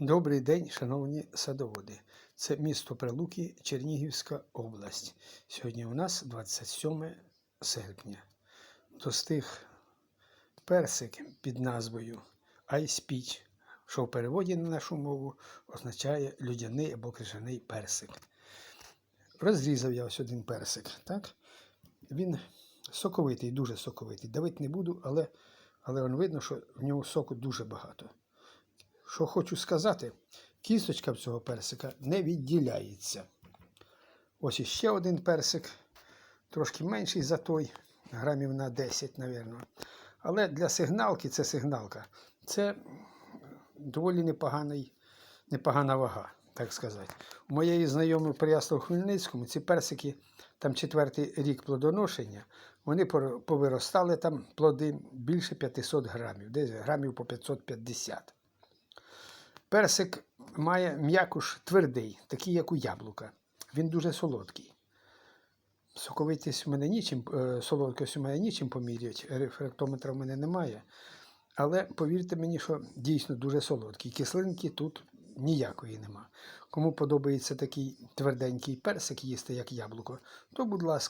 Добрий день, шановні садоводи. Це місто Прилуки, Чернігівська область. Сьогодні у нас 27 серпня. Достиг персик під назвою Ice Peach, що в переводі на нашу мову означає людяний або крижаний персик. Розрізав я ось один персик. Так? Він соковитий, дуже соковитий. Давити не буду, але, але видно, що в нього соку дуже багато. Що хочу сказати, кісточка цього персика не відділяється. Ось іще один персик, трошки менший за той, грамів на 10, мабуть. Але для сигналки це сигналка. Це доволі непоганий, непогана вага, так сказати. У моєї знайомої при Яслав Хмельницькому ці персики, там четвертий рік плодоношення, вони повиростали там плоди більше 500 грамів, десь грамів по 550. Персик має м'якуш твердий, такий, як у яблука. Він дуже солодкий. Соковитість у мене нічим, е, солодкість у мене нічим поміряти, рефрактометра в мене немає. Але повірте мені, що дійсно дуже солодкий. Кислинки тут ніякої нема. Кому подобається такий тверденький персик їсти, як яблуко, то, будь ласка.